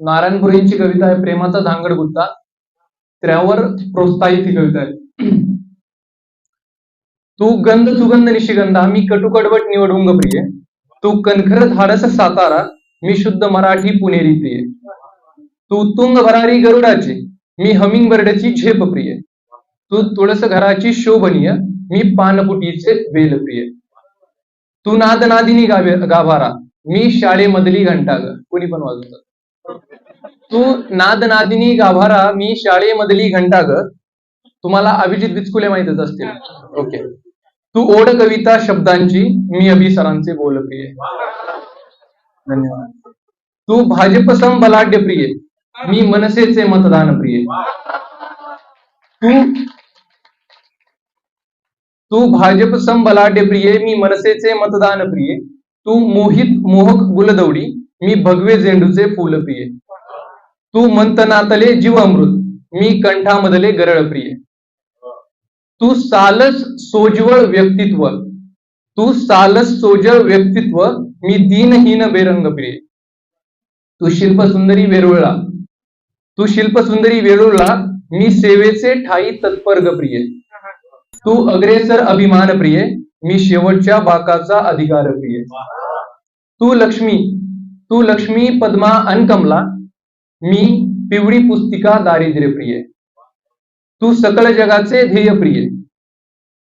नारायणपुरींची कविता आहे प्रेमाचा झांगड गुत्ता त्यावर प्रोत्साहित ही कविता आहे. तू गंध सुगंध निशिगंधा मी कटुकडवट निवडुंग प्रिय. तू कणखर धाडस सातारा मी शुद्ध मराठी पुणेरी प्रिय. तू तुंग भरारी गरुडाची मी हमिंग बर्डची झेप प्रिय. तू तुळस घराची शोभनीय मी पानपुटीचे वेल प्रिय. तू नाद नादिनी गावे गाभारा मी शाळेमधली घंटा ग कुणी पण वाजवतात तू नाद नादिनी गाभारा मी शाळेमधली घंटा ग तुम्हाला अभिजित बिचकुले माहितच असतील. ओके. तू ओढ कविता शब्दांची मी अभिसरांचे बोल प्रिय धन्यवाद. तू भाजप सम बलाढ्य प्रिय मी मनसेचे मतदान प्रिय तू तू भाजप सम बलाढ्य प्रिय मी मनसेचे मतदान प्रिय तू मोहित मोहक गुलदौडी मी भगवे झेंडूचे फुल प्रिय. तू मंतनातले जीव अमृत मी कंठामधले गरळ प्रिय. तू सालस सोज्वळ व्यक्तित्व तू सालस सोजळ व्यक्तित्व मी दीनहीन बेरंग प्रिय. तू शिल्पसुंदरी वेरुळला तू शिल्पसुंदरी वेरुळला मी सेवेचे ठाई तत्पर्ग प्रिय. तू अग्रेसर अभिमान प्रिय मी शेवटच्या बाकाचा अधिकार प्रिय. तू लक्ष्मी तू लक्ष्मी पद्मा अनकमला मी पिवळी पुस्तिका दारिद्र्य प्रिय. तू सकळ जगाचे ध्येय प्रिय.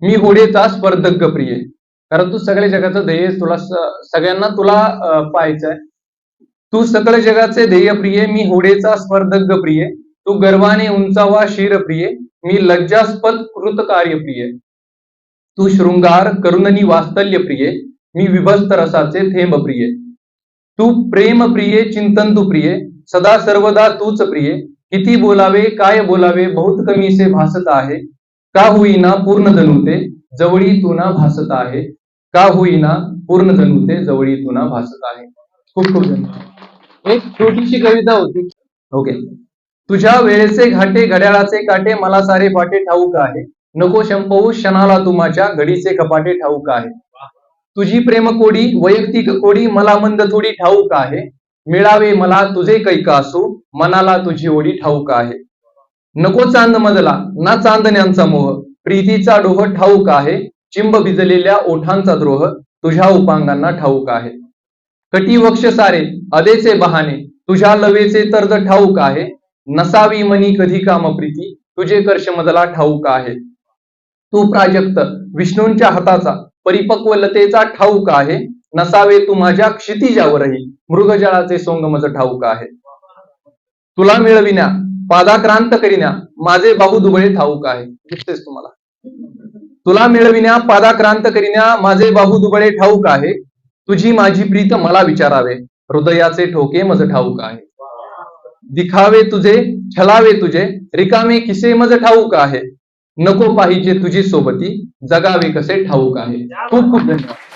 मी होडेचा स्पर्धक प्रिय. कारण तू सगळ्या जगाचं ध्येय तुला सगळ्यांना तुला पाहायचंय. तू सकल जगाचे ध्येय प्रिय मी होडेचा स्पर्धक प्रिय. तू गर्वाने उंचावा शीर प्रिय. मी लज्जास्पद कृत कार्य प्रिय. तू शृंगार करुणनी वास्तल्य प्रिय. मी विभस्त रसाचे थेंब प्रिय. तू प्रेम प्रिय चिंतन तू प्रिय सदा सर्वदा तूच प्रिय. किती बोलावे काय बोलावे बहुत कमीसे भासत आहे. का होईना पूर्ण जणूते जवळी तुना भासत आहे. का होईना पूर्ण जणूते जवळी तुना भासत आहे. खूप खूप धन्यवाद. एक छोटीशी कविता होती. ओके. तुझ्या वेळेचे घाटे घड्याळाचे काटे मला सारे पाटे ठाऊक आहे. नको शंपवू क्षणाला तू माझ्या घडीचे कपाटे ठाऊक आहे. तुझी प्रेम कोडी वैयक्तिक कोडी मला मंद थोडी ठाऊक आहे. मिळावे मला तुझे कैक असो मनाला तुझी ओढी ठाऊक आहे. नको चांद मजला ना चांदण्यांचा मोह. प्रीतीचा डोह ठाऊक आहे. चिंब भिजलेल्या ओठांचा द्रोह तुझ्या उपांगांना ठाऊक आहे. कटी वक्ष सारे अदेचे बहाने तुझ्या लवेचे तर्द ठाऊक आहे. नसावी मनी कधी काम प्रीती तुझे कर्ष मजला ठाऊक आहे. तू प्राजक्त विष्णूंच्या हाताचा परिपक्वलतेचा ठाऊक आहे. नसावे तू माझ्या क्षितिजावरही. मृगजळाचे सोंग मज ठाऊक आहे. तुला मिळविण्या पादाक्रांत करिण्या माझे बाहू दुबळे ठाऊक आहे. दिसतेस तुम्हाला. तुला मिळविण्या पादाक्रांत करिण्या माझे बाहू दुबळे ठाऊक आहे. तुझी माझी प्रीत मला विचारावे. हृदयाचे ठोके मज ठाऊक आहे. दिखावे तुझे छलावे तुझे रिकामे किसे मज ठाऊक आहे. नको पाहिजे तुझी सोबती. जगावे कसे ठाऊक आहे. खूप खूप धन्यवाद.